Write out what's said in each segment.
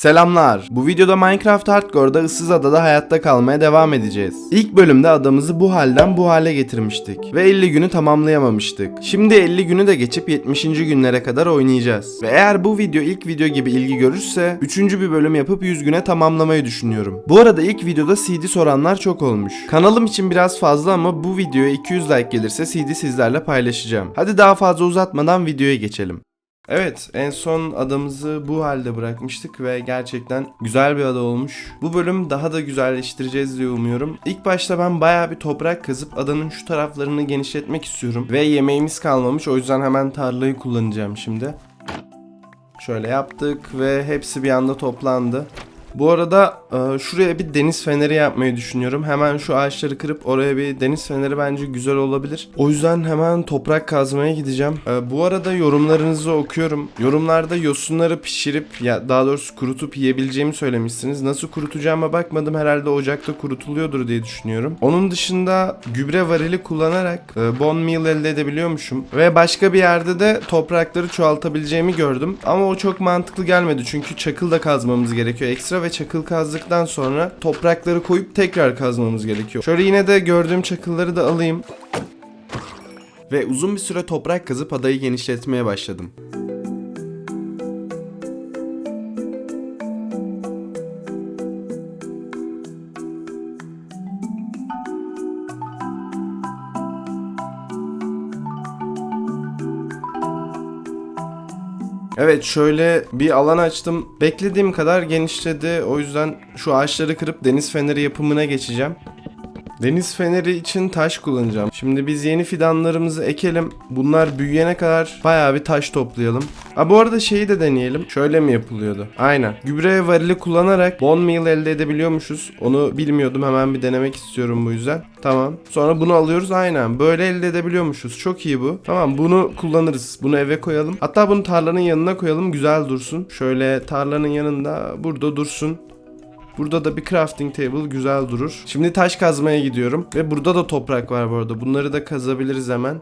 Selamlar. Bu videoda Minecraft Hardcore'da ıssız adada hayatta kalmaya devam edeceğiz. İlk bölümde adamızı bu halden bu hale getirmiştik ve 50 günü tamamlayamamıştık. Şimdi 50 günü de geçip 70. günlere kadar oynayacağız. Ve eğer bu video ilk video gibi ilgi görürse 3. bir bölüm yapıp 100 güne tamamlamayı düşünüyorum. Bu arada ilk videoda CD soranlar çok olmuş. Kanalım için biraz fazla ama bu videoya 200 like gelirse CD sizlerle paylaşacağım. Hadi daha fazla uzatmadan videoya geçelim. Evet, en son adamızı bu halde bırakmıştık ve gerçekten güzel bir ada olmuş. Bu bölüm daha da güzelleştireceğiz diye umuyorum. İlk başta ben bayağı bir toprak kazıp adanın şu taraflarını genişletmek istiyorum. Ve yemeğimiz kalmamış o yüzden hemen tarlayı kullanacağım şimdi. Şöyle yaptık ve hepsi bir anda toplandı. Bu arada e, şuraya bir deniz feneri yapmayı düşünüyorum. Hemen şu ağaçları kırıp oraya bir deniz feneri bence güzel olabilir. O yüzden hemen toprak kazmaya gideceğim. E, bu arada yorumlarınızı okuyorum. Yorumlarda yosunları pişirip ya daha doğrusu kurutup yiyebileceğimi söylemişsiniz. Nasıl kurutacağıma bakmadım. Herhalde ocakta kurutuluyordur diye düşünüyorum. Onun dışında gübre varili kullanarak e, bone meal elde edebiliyormuşum. Ve başka bir yerde de toprakları çoğaltabileceğimi gördüm. Ama o çok mantıklı gelmedi. Çünkü çakıl da kazmamız gerekiyor ekstra ve çakıl kazdıktan sonra toprakları koyup tekrar kazmamız gerekiyor. Şöyle yine de gördüğüm çakılları da alayım. Ve uzun bir süre toprak kazıp adayı genişletmeye başladım. Evet şöyle bir alan açtım. Beklediğim kadar genişledi. O yüzden şu ağaçları kırıp deniz feneri yapımına geçeceğim. Deniz feneri için taş kullanacağım. Şimdi biz yeni fidanlarımızı ekelim. Bunlar büyüyene kadar bayağı bir taş toplayalım. Ha bu arada şeyi de deneyelim. Şöyle mi yapılıyordu? Aynen. Gübre varili kullanarak bone meal elde edebiliyormuşuz. Onu bilmiyordum. Hemen bir denemek istiyorum bu yüzden. Tamam. Sonra bunu alıyoruz. Aynen. Böyle elde edebiliyormuşuz. Çok iyi bu. Tamam bunu kullanırız. Bunu eve koyalım. Hatta bunu tarlanın yanına koyalım. Güzel dursun. Şöyle tarlanın yanında burada dursun. Burada da bir crafting table güzel durur. Şimdi taş kazmaya gidiyorum. Ve burada da toprak var bu arada. Bunları da kazabiliriz hemen.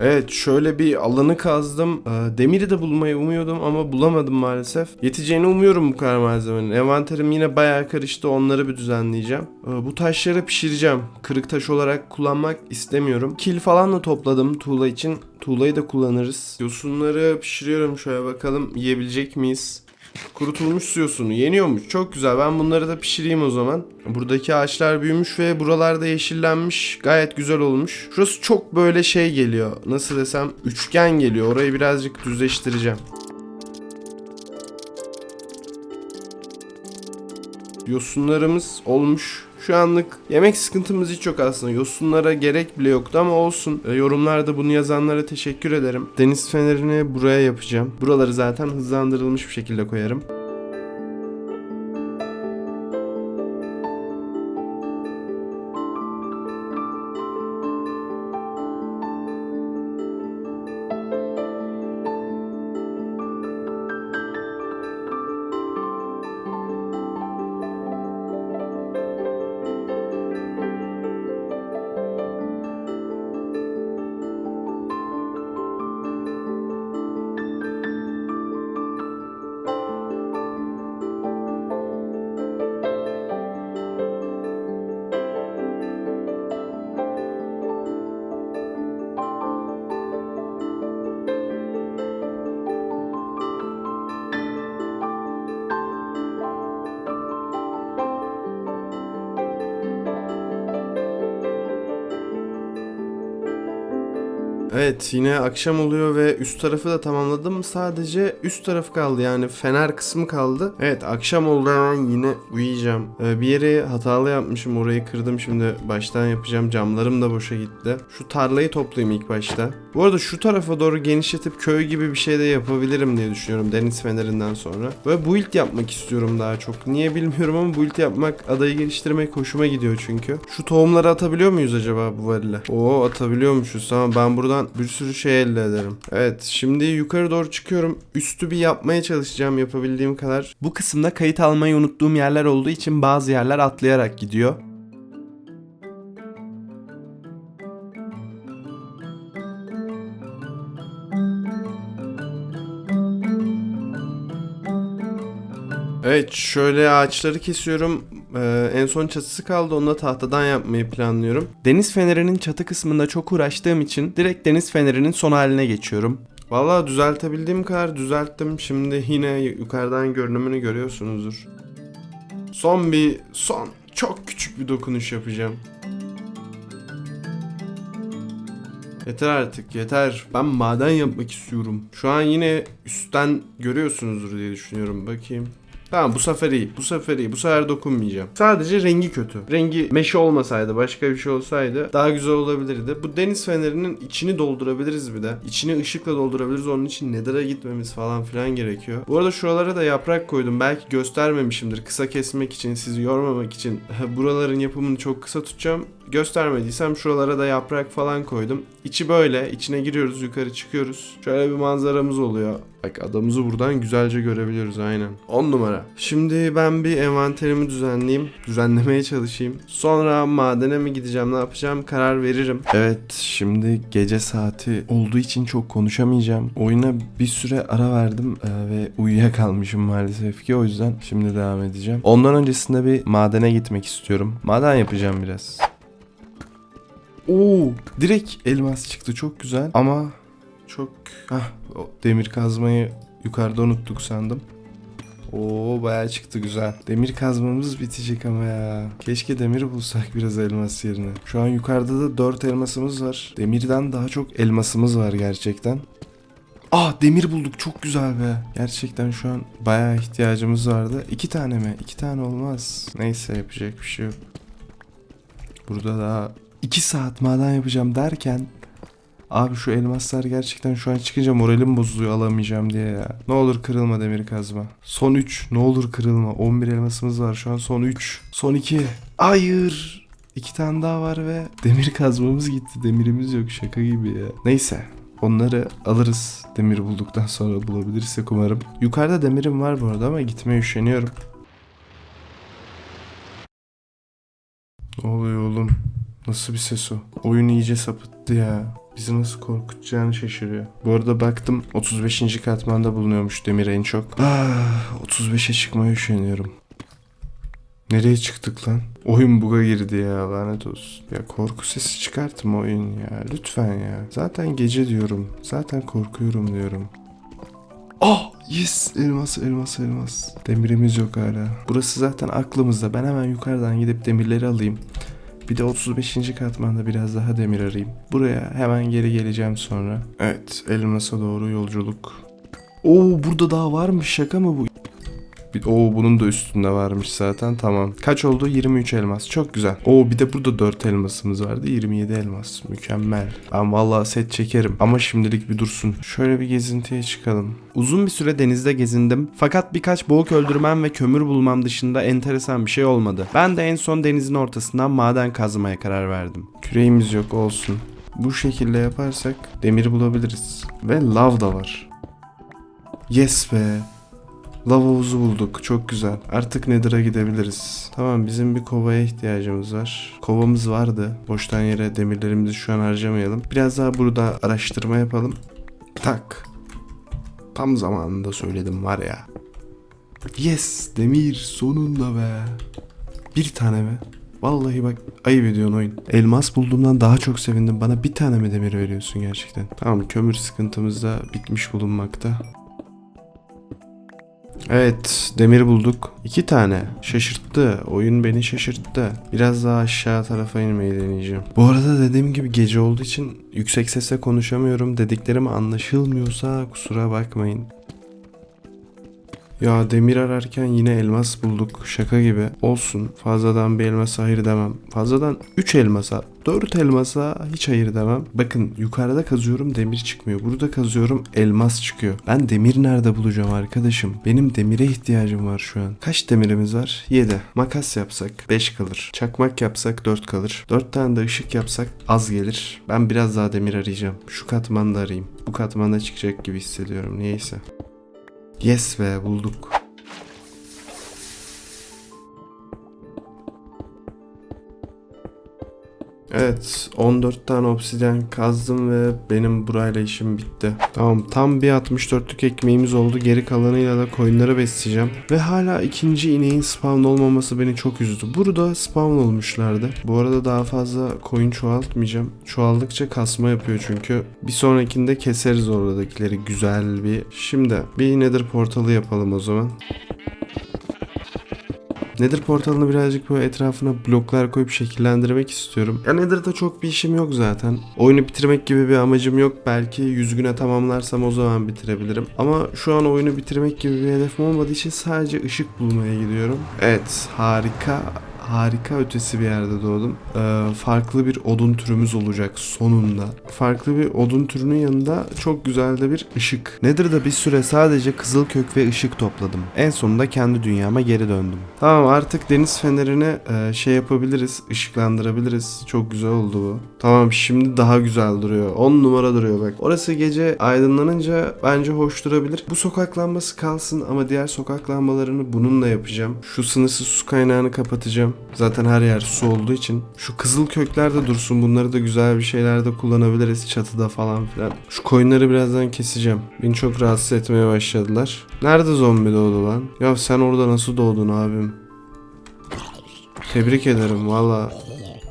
Evet şöyle bir alanı kazdım. Ee, demiri de bulmayı umuyordum ama bulamadım maalesef. Yeteceğini umuyorum bu kadar malzemenin. Envanterim yine bayağı karıştı onları bir düzenleyeceğim. Ee, bu taşları pişireceğim. Kırık taş olarak kullanmak istemiyorum. Kil falan da topladım tuğla için. Tuğlayı da kullanırız. Yosunları pişiriyorum şöyle bakalım yiyebilecek miyiz? Kurutulmuş su yosunu yeniyormuş. Çok güzel. Ben bunları da pişireyim o zaman. Buradaki ağaçlar büyümüş ve buralarda yeşillenmiş. Gayet güzel olmuş. Şurası çok böyle şey geliyor. Nasıl desem üçgen geliyor. Orayı birazcık düzleştireceğim. Yosunlarımız olmuş. Şu anlık yemek sıkıntımız hiç yok aslında. Yosunlara gerek bile yoktu ama olsun. E, yorumlarda bunu yazanlara teşekkür ederim. Deniz fenerini buraya yapacağım. Buraları zaten hızlandırılmış bir şekilde koyarım. Evet yine akşam oluyor ve üst tarafı da tamamladım. Sadece üst tarafı kaldı yani fener kısmı kaldı. Evet akşam oldu hemen yine uyuyacağım. Ee, bir yeri hatalı yapmışım orayı kırdım şimdi baştan yapacağım. Camlarım da boşa gitti. Şu tarlayı toplayayım ilk başta. Bu arada şu tarafa doğru genişletip köy gibi bir şey de yapabilirim diye düşünüyorum deniz fenerinden sonra. Ve build yapmak istiyorum daha çok. Niye bilmiyorum ama build yapmak adayı geliştirmek hoşuma gidiyor çünkü. Şu tohumları atabiliyor muyuz acaba bu varile? Oo atabiliyormuşuz. Tamam ben buradan bir sürü şey elde ederim. Evet şimdi yukarı doğru çıkıyorum. Üstü bir yapmaya çalışacağım yapabildiğim kadar. Bu kısımda kayıt almayı unuttuğum yerler olduğu için bazı yerler atlayarak gidiyor. Evet şöyle ağaçları kesiyorum. Ee, en son çatısı kaldı. Onu da tahtadan yapmayı planlıyorum. Deniz fenerinin çatı kısmında çok uğraştığım için direkt deniz fenerinin son haline geçiyorum. Vallahi düzeltebildiğim kadar düzelttim. Şimdi yine yukarıdan görünümünü görüyorsunuzdur. Son bir son çok küçük bir dokunuş yapacağım. Yeter artık yeter. Ben maden yapmak istiyorum. Şu an yine üstten görüyorsunuzdur diye düşünüyorum. Bakayım. Tamam bu sefer iyi. Bu sefer iyi. Bu sefer dokunmayacağım. Sadece rengi kötü. Rengi meşe olmasaydı başka bir şey olsaydı daha güzel olabilirdi. Bu deniz fenerinin içini doldurabiliriz bir de. İçini ışıkla doldurabiliriz. Onun için Nether'a gitmemiz falan filan gerekiyor. Bu arada şuralara da yaprak koydum. Belki göstermemişimdir. Kısa kesmek için, sizi yormamak için. Buraların yapımını çok kısa tutacağım. Göstermediysem şuralara da yaprak falan koydum. İçi böyle. içine giriyoruz, yukarı çıkıyoruz. Şöyle bir manzaramız oluyor. Bak adamımızı buradan güzelce görebiliyoruz aynen. 10 numara. Şimdi ben bir envanterimi düzenleyeyim. Düzenlemeye çalışayım. Sonra madene mi gideceğim ne yapacağım karar veririm. Evet şimdi gece saati olduğu için çok konuşamayacağım. Oyuna bir süre ara verdim e, ve uyuyakalmışım maalesef ki o yüzden şimdi devam edeceğim. Ondan öncesinde bir madene gitmek istiyorum. Maden yapacağım biraz. Oo, direkt elmas çıktı çok güzel ama çok ah o demir kazmayı yukarıda unuttuk sandım. Oo bayağı çıktı güzel. Demir kazmamız bitecek ama ya. Keşke demir bulsak biraz elmas yerine. Şu an yukarıda da 4 elmasımız var. Demirden daha çok elmasımız var gerçekten. Ah demir bulduk çok güzel be. Gerçekten şu an bayağı ihtiyacımız vardı. İki tane mi? İki tane olmaz. Neyse yapacak bir şey yok. Burada daha 2 saat maden yapacağım derken Abi şu elmaslar gerçekten şu an çıkınca moralim bozuluyor alamayacağım diye ya. Ne olur kırılma demir kazma. Son 3. Ne olur kırılma. 11 elmasımız var şu an son 3. Son 2. Hayır. 2 tane daha var ve demir kazmamız gitti. Demirimiz yok şaka gibi ya. Neyse. Onları alırız. Demir bulduktan sonra bulabilirsek umarım. Yukarıda demirim var bu arada ama gitmeye üşeniyorum. Ne oluyor oğlum? Nasıl bir ses o? Oyun iyice sapıttı ya. Bizi nasıl korkutacağını şaşırıyor. Bu arada baktım 35. katmanda bulunuyormuş demir en çok. Ah, 35'e çıkmaya üşeniyorum. Nereye çıktık lan? Oyun buga girdi ya lanet olsun. Ya korku sesi çıkartma oyun ya. Lütfen ya. Zaten gece diyorum. Zaten korkuyorum diyorum. Ah yes elmas elmas elmas. Demirimiz yok hala. Burası zaten aklımızda. Ben hemen yukarıdan gidip demirleri alayım. Bir de 35. katmanda biraz daha demir arayayım. Buraya hemen geri geleceğim sonra. Evet, elmasa doğru yolculuk. Oo burada daha varmış şaka mı bu? Bir, oo bunun da üstünde varmış zaten tamam. Kaç oldu? 23 elmas. Çok güzel. Oo bir de burada 4 elmasımız vardı. 27 elmas. Mükemmel. Ben vallahi set çekerim. Ama şimdilik bir dursun. Şöyle bir gezintiye çıkalım. Uzun bir süre denizde gezindim. Fakat birkaç boğuk öldürmem ve kömür bulmam dışında enteresan bir şey olmadı. Ben de en son denizin ortasından maden kazmaya karar verdim. Küreğimiz yok olsun. Bu şekilde yaparsak demir bulabiliriz. Ve lav da var. Yes be. Lav havuzu bulduk. Çok güzel. Artık Nether'a gidebiliriz. Tamam bizim bir kovaya ihtiyacımız var. Kovamız vardı. Boştan yere demirlerimizi şu an harcamayalım. Biraz daha burada araştırma yapalım. Tak. Tam zamanında söyledim var ya. Yes demir sonunda be. Bir tane mi? Vallahi bak ayıp ediyorsun oyun. Elmas bulduğumdan daha çok sevindim. Bana bir tane mi demir veriyorsun gerçekten? Tamam kömür sıkıntımız da bitmiş bulunmakta. Evet demir bulduk. İki tane. Şaşırttı. Oyun beni şaşırttı. Biraz daha aşağı tarafa inmeyi deneyeceğim. Bu arada dediğim gibi gece olduğu için yüksek sesle konuşamıyorum. Dediklerim anlaşılmıyorsa kusura bakmayın. Ya demir ararken yine elmas bulduk. Şaka gibi. Olsun. Fazladan bir elmasa hayır demem. Fazladan 3 elmasa 4 elmasa hiç hayır demem. Bakın yukarıda kazıyorum demir çıkmıyor. Burada kazıyorum elmas çıkıyor. Ben demir nerede bulacağım arkadaşım? Benim demire ihtiyacım var şu an. Kaç demirimiz var? 7. Makas yapsak 5 kalır. Çakmak yapsak 4 kalır. 4 tane de ışık yapsak az gelir. Ben biraz daha demir arayacağım. Şu katmanda arayayım. Bu katmanda çıkacak gibi hissediyorum. Niyeyse. Yes be bulduk. Evet 14 tane obsidyen kazdım ve benim burayla işim bitti. Tamam tam bir 64'lük ekmeğimiz oldu. Geri kalanıyla da koyunları besleyeceğim. Ve hala ikinci ineğin spawn olmaması beni çok üzdü. Burada spawn olmuşlardı. Bu arada daha fazla koyun çoğaltmayacağım. Çoğaldıkça kasma yapıyor çünkü. Bir sonrakinde keseriz oradakileri güzel bir. Şimdi bir nether portalı yapalım o zaman. Nether portalını birazcık böyle etrafına bloklar koyup şekillendirmek istiyorum. Ya Nether'da çok bir işim yok zaten. Oyunu bitirmek gibi bir amacım yok. Belki 100 güne tamamlarsam o zaman bitirebilirim. Ama şu an oyunu bitirmek gibi bir hedefim olmadığı için sadece ışık bulmaya gidiyorum. Evet harika harika ötesi bir yerde doğdum. Ee, farklı bir odun türümüz olacak sonunda. Farklı bir odun türünün yanında çok güzel de bir ışık. Nedir da bir süre sadece kızıl kök ve ışık topladım. En sonunda kendi dünyama geri döndüm. Tamam artık deniz fenerini e, şey yapabiliriz, ışıklandırabiliriz. Çok güzel oldu bu. Tamam şimdi daha güzel duruyor. 10 numara duruyor bak. Orası gece aydınlanınca bence hoş durabilir. Bu sokak lambası kalsın ama diğer sokak lambalarını bununla yapacağım. Şu sınırsız su kaynağını kapatacağım. Zaten her yer su olduğu için. Şu kızıl kökler de dursun. Bunları da güzel bir şeylerde kullanabiliriz. Çatıda falan filan. Şu koyunları birazdan keseceğim. Beni çok rahatsız etmeye başladılar. Nerede zombi doğdu lan? Ya sen orada nasıl doğdun abim? Tebrik ederim valla.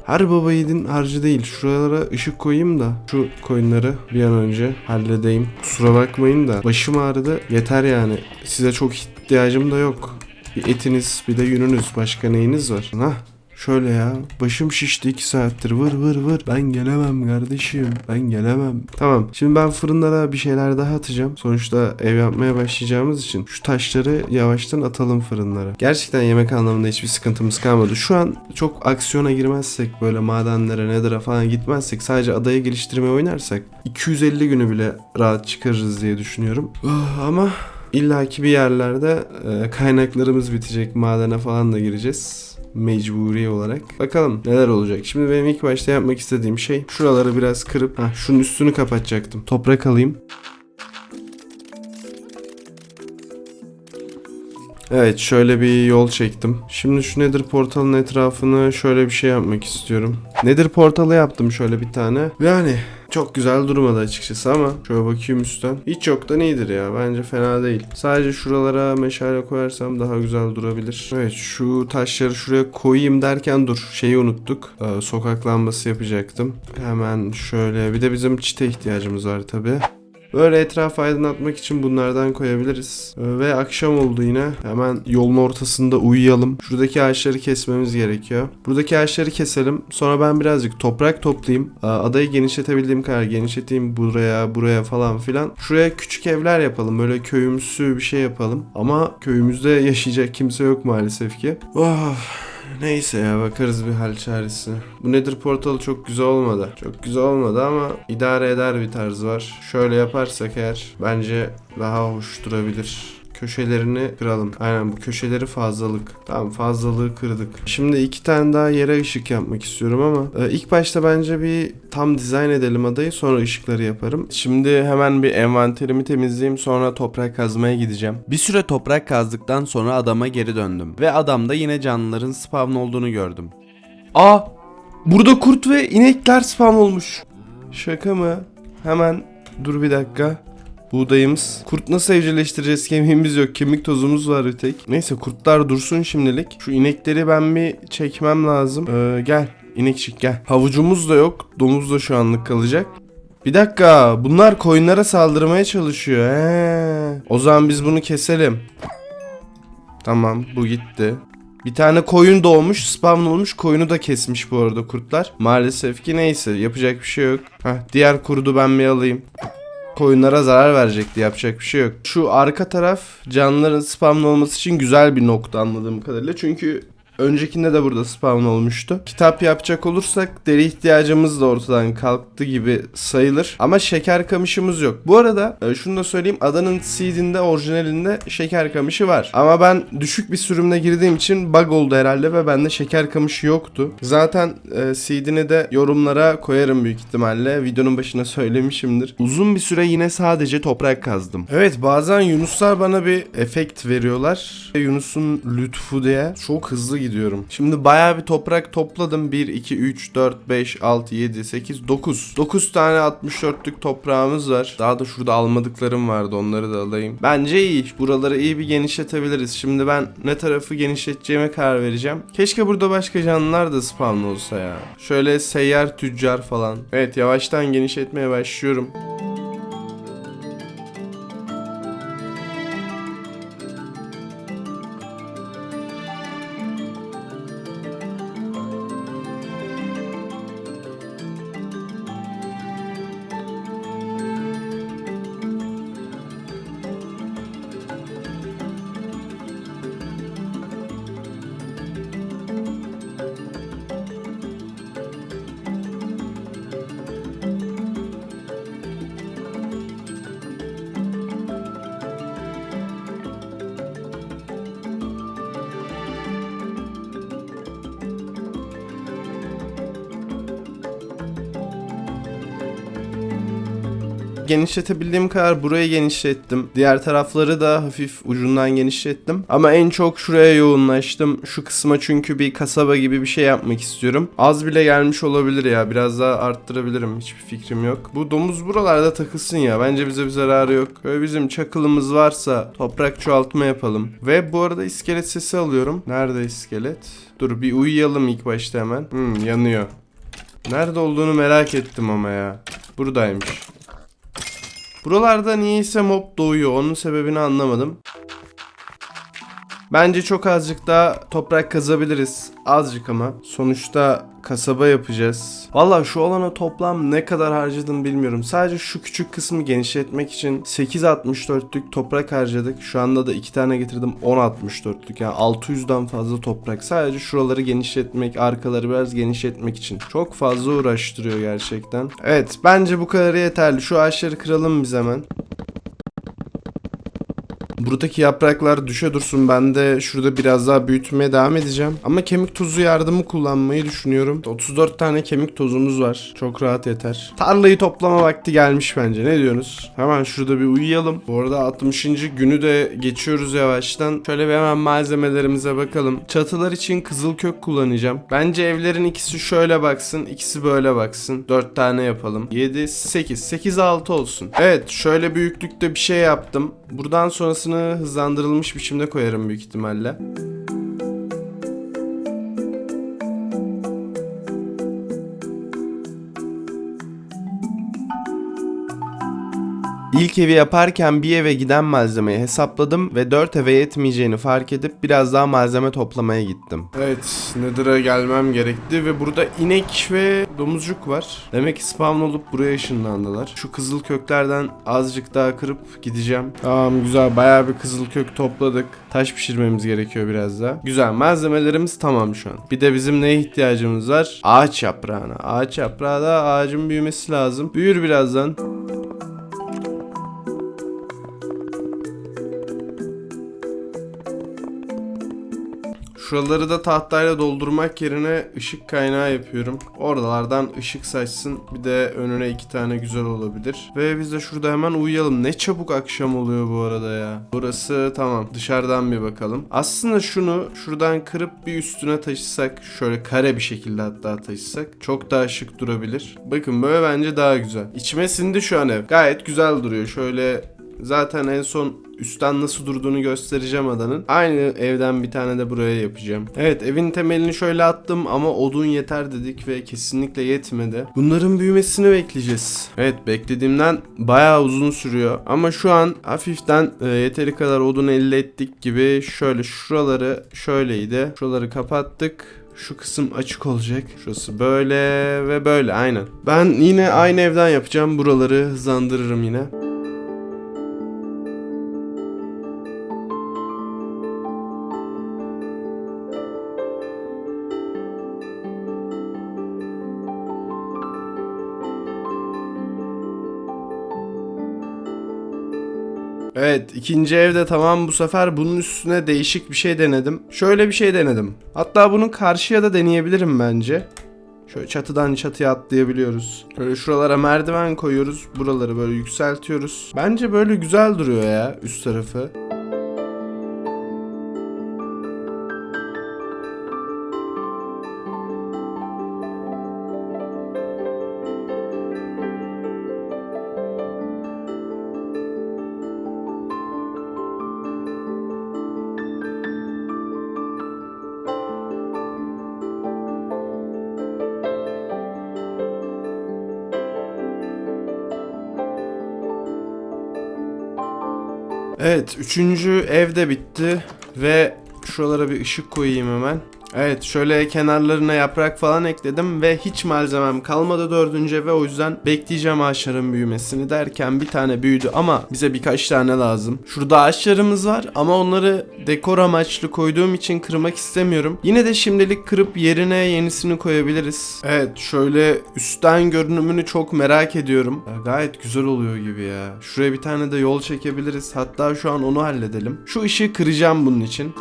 Her baba yiğidin harcı değil. Şuralara ışık koyayım da şu koyunları bir an önce halledeyim. Kusura bakmayın da başım ağrıdı. Yeter yani. Size çok ihtiyacım da yok. Bir etiniz bir de yününüz. Başka neyiniz var? Hah Şöyle ya. Başım şişti 2 saattir. Vır vır vır. Ben gelemem kardeşim. Ben gelemem. Tamam. Şimdi ben fırınlara bir şeyler daha atacağım. Sonuçta ev yapmaya başlayacağımız için şu taşları yavaştan atalım fırınlara. Gerçekten yemek anlamında hiçbir sıkıntımız kalmadı. Şu an çok aksiyona girmezsek böyle madenlere, nether'a falan gitmezsek sadece adayı geliştirmeye oynarsak 250 günü bile rahat çıkarırız diye düşünüyorum. Ah, ama illaki bir yerlerde e, kaynaklarımız bitecek. Madene falan da gireceğiz mecburi olarak. Bakalım neler olacak. Şimdi benim ilk başta yapmak istediğim şey şuraları biraz kırıp ha şunun üstünü kapatacaktım. Toprak alayım. Evet şöyle bir yol çektim. Şimdi şu Nether portalın etrafını şöyle bir şey yapmak istiyorum. Nether portalı yaptım şöyle bir tane. Yani çok güzel durmadı açıkçası ama şöyle bakayım üstten. Hiç yoktan iyidir ya. Bence fena değil. Sadece şuralara meşale koyarsam daha güzel durabilir. Evet şu taşları şuraya koyayım derken dur. Şeyi unuttuk. Ee, sokak lambası yapacaktım. Hemen şöyle. Bir de bizim çite ihtiyacımız var tabi. Böyle etrafı aydınlatmak için bunlardan koyabiliriz. Ee, Ve akşam oldu yine. Hemen yolun ortasında uyuyalım. Şuradaki ağaçları kesmemiz gerekiyor. Buradaki ağaçları keselim. Sonra ben birazcık toprak toplayayım. Adayı genişletebildiğim kadar genişleteyim buraya, buraya falan filan. Şuraya küçük evler yapalım. Böyle köyümsü bir şey yapalım. Ama köyümüzde yaşayacak kimse yok maalesef ki. Oh. Neyse ya bakarız bir hal çaresine. Bu nedir portalı çok güzel olmadı. Çok güzel olmadı ama idare eder bir tarz var. Şöyle yaparsak eğer bence daha hoş durabilir. Köşelerini kıralım. Aynen bu köşeleri fazlalık. Tamam fazlalığı kırdık. Şimdi iki tane daha yere ışık yapmak istiyorum ama e, ilk başta bence bir tam dizayn edelim adayı sonra ışıkları yaparım. Şimdi hemen bir envanterimi temizleyeyim sonra toprak kazmaya gideceğim. Bir süre toprak kazdıktan sonra adama geri döndüm ve adamda yine canlıların spawn olduğunu gördüm. Aa! Burada kurt ve inekler spam olmuş. Şaka mı? Hemen dur bir dakika. Buğdayımız. Kurt nasıl evcilleştireceğiz? Kemiğimiz yok. Kemik tozumuz var bir tek. Neyse kurtlar dursun şimdilik. Şu inekleri ben bir çekmem lazım. Ee, gel. İnekçik gel. Havucumuz da yok. Domuz da şu anlık kalacak. Bir dakika. Bunlar koyunlara saldırmaya çalışıyor. He. O zaman biz bunu keselim. Tamam bu gitti. Bir tane koyun doğmuş, spawn olmuş. Koyunu da kesmiş bu arada kurtlar. Maalesef ki neyse yapacak bir şey yok. Heh, diğer kurdu ben bir alayım. Koyunlara zarar verecekti yapacak bir şey yok. Şu arka taraf canlıların spawn olması için güzel bir nokta anladığım kadarıyla. Çünkü Öncekinde de burada spawn olmuştu. Kitap yapacak olursak deri ihtiyacımız da ortadan kalktı gibi sayılır. Ama şeker kamışımız yok. Bu arada e, şunu da söyleyeyim. Adanın seedinde orijinalinde şeker kamışı var. Ama ben düşük bir sürümle girdiğim için bug oldu herhalde ve bende şeker kamışı yoktu. Zaten e, seedini de yorumlara koyarım büyük ihtimalle. Videonun başına söylemişimdir. Uzun bir süre yine sadece toprak kazdım. Evet bazen Yunuslar bana bir efekt veriyorlar. Yunus'un lütfu diye çok hızlı gidiyorum. Şimdi bayağı bir toprak topladım. 1, 2, 3, 4, 5, 6, 7, 8, 9. 9 tane 64'lük toprağımız var. Daha da şurada almadıklarım vardı onları da alayım. Bence iyi. Buraları iyi bir genişletebiliriz. Şimdi ben ne tarafı genişleteceğime karar vereceğim. Keşke burada başka canlılar da spawn olsa ya. Şöyle seyyar tüccar falan. Evet yavaştan genişletmeye başlıyorum. Genişletebildiğim kadar burayı genişlettim. Diğer tarafları da hafif ucundan genişlettim. Ama en çok şuraya yoğunlaştım. Şu kısma çünkü bir kasaba gibi bir şey yapmak istiyorum. Az bile gelmiş olabilir ya. Biraz daha arttırabilirim. Hiçbir fikrim yok. Bu domuz buralarda takılsın ya. Bence bize bir zararı yok. Böyle bizim çakılımız varsa toprak çoğaltma yapalım. Ve bu arada iskelet sesi alıyorum. Nerede iskelet? Dur bir uyuyalım ilk başta hemen. Hmm yanıyor. Nerede olduğunu merak ettim ama ya. Buradaymış. Buralarda niyeyse mob doğuyor. Onun sebebini anlamadım. Bence çok azıcık daha toprak kazabiliriz. Azıcık ama. Sonuçta kasaba yapacağız. Valla şu alana toplam ne kadar harcadım bilmiyorum. Sadece şu küçük kısmı genişletmek için 8.64'lük toprak harcadık. Şu anda da 2 tane getirdim 10.64'lük. Yani 600'den fazla toprak. Sadece şuraları genişletmek, arkaları biraz genişletmek için. Çok fazla uğraştırıyor gerçekten. Evet bence bu kadar yeterli. Şu ağaçları kıralım biz hemen. Buradaki yapraklar düşe dursun. Ben de şurada biraz daha büyütmeye devam edeceğim. Ama kemik tozu yardımı kullanmayı düşünüyorum. 34 tane kemik tozumuz var. Çok rahat yeter. Tarlayı toplama vakti gelmiş bence. Ne diyorsunuz? Hemen şurada bir uyuyalım. Bu arada 60. günü de geçiyoruz yavaştan. Şöyle bir hemen malzemelerimize bakalım. Çatılar için kızıl kök kullanacağım. Bence evlerin ikisi şöyle baksın, ikisi böyle baksın. 4 tane yapalım. 7, 8. 8, 6 olsun. Evet, şöyle büyüklükte bir şey yaptım. Buradan sonrasını hızlandırılmış biçimde koyarım büyük ihtimalle. İlk evi yaparken bir eve giden malzemeyi hesapladım ve 4 eve yetmeyeceğini fark edip biraz daha malzeme toplamaya gittim. Evet, Nether'a gelmem gerekti ve burada inek ve domuzcuk var. Demek ki spawn olup buraya ışınlandılar. Şu kızıl köklerden azıcık daha kırıp gideceğim. Tamam güzel, bayağı bir kızıl kök topladık. Taş pişirmemiz gerekiyor biraz daha. Güzel, malzemelerimiz tamam şu an. Bir de bizim neye ihtiyacımız var? Ağaç yaprağına. Ağaç yaprağı da ağacın büyümesi lazım. Büyür birazdan. Şuraları da tahtayla doldurmak yerine ışık kaynağı yapıyorum. Oralardan ışık saçsın. Bir de önüne iki tane güzel olabilir. Ve biz de şurada hemen uyuyalım. Ne çabuk akşam oluyor bu arada ya. Burası tamam. Dışarıdan bir bakalım. Aslında şunu şuradan kırıp bir üstüne taşısak. Şöyle kare bir şekilde hatta taşısak. Çok daha şık durabilir. Bakın böyle bence daha güzel. İçime sindi şu an ev. Gayet güzel duruyor. Şöyle Zaten en son üstten nasıl durduğunu göstereceğim adanın. Aynı evden bir tane de buraya yapacağım. Evet evin temelini şöyle attım ama odun yeter dedik ve kesinlikle yetmedi. Bunların büyümesini bekleyeceğiz. Evet beklediğimden bayağı uzun sürüyor. Ama şu an hafiften e, yeteri kadar odun elde ettik gibi şöyle şuraları şöyleydi. Şuraları kapattık. Şu kısım açık olacak. Şurası böyle ve böyle aynen. Ben yine aynı evden yapacağım. Buraları hızlandırırım yine. Evet ikinci evde tamam bu sefer bunun üstüne değişik bir şey denedim. Şöyle bir şey denedim. Hatta bunu karşıya da deneyebilirim bence. Şöyle çatıdan çatıya atlayabiliyoruz. Böyle şuralara merdiven koyuyoruz. Buraları böyle yükseltiyoruz. Bence böyle güzel duruyor ya üst tarafı. Evet, üçüncü ev de bitti ve şuralara bir ışık koyayım hemen. Evet, şöyle kenarlarına yaprak falan ekledim ve hiç malzemem kalmadı dördüncü eve o yüzden bekleyeceğim ağaçların büyümesini derken bir tane büyüdü ama bize birkaç tane lazım. Şurada ağaçlarımız var ama onları dekor amaçlı koyduğum için kırmak istemiyorum. Yine de şimdilik kırıp yerine yenisini koyabiliriz. Evet, şöyle üstten görünümünü çok merak ediyorum. Ya, gayet güzel oluyor gibi ya. Şuraya bir tane de yol çekebiliriz. Hatta şu an onu halledelim. Şu ışığı kıracağım bunun için.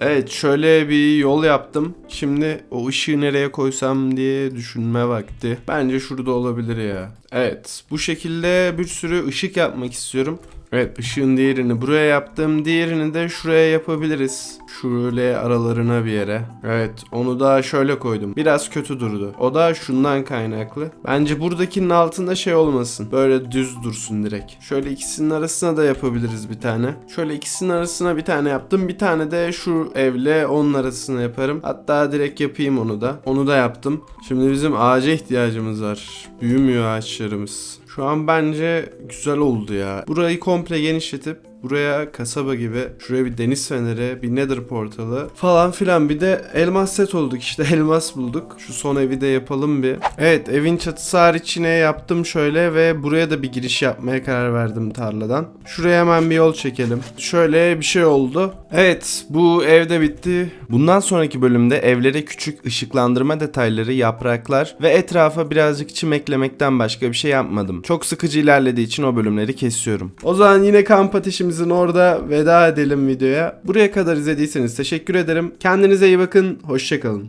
Evet şöyle bir yol yaptım. Şimdi o ışığı nereye koysam diye düşünme vakti. Bence şurada olabilir ya. Evet bu şekilde bir sürü ışık yapmak istiyorum. Evet ışığın diğerini buraya yaptım. Diğerini de şuraya yapabiliriz. Şöyle aralarına bir yere. Evet onu da şöyle koydum. Biraz kötü durdu. O da şundan kaynaklı. Bence buradakinin altında şey olmasın. Böyle düz dursun direkt. Şöyle ikisinin arasına da yapabiliriz bir tane. Şöyle ikisinin arasına bir tane yaptım. Bir tane de şu evle onun arasına yaparım. Hatta direkt yapayım onu da. Onu da yaptım. Şimdi bizim ağaca ihtiyacımız var. Büyümüyor ağaçlarımız. Şu an bence güzel oldu ya. Burayı komple genişletip buraya kasaba gibi şuraya bir deniz feneri, bir nether portalı falan filan bir de elmas set olduk işte elmas bulduk. Şu son evi de yapalım bir. Evet evin çatısı hariç yine yaptım şöyle ve buraya da bir giriş yapmaya karar verdim tarladan. Şuraya hemen bir yol çekelim. Şöyle bir şey oldu. Evet bu evde bitti. Bundan sonraki bölümde evlere küçük ışıklandırma detayları, yapraklar ve etrafa birazcık çim eklemekten başka bir şey yapmadım. Çok sıkıcı ilerlediği için o bölümleri kesiyorum. O zaman yine kamp ateşimizin orada veda edelim videoya. Buraya kadar izlediyseniz teşekkür ederim. Kendinize iyi bakın. Hoşçakalın.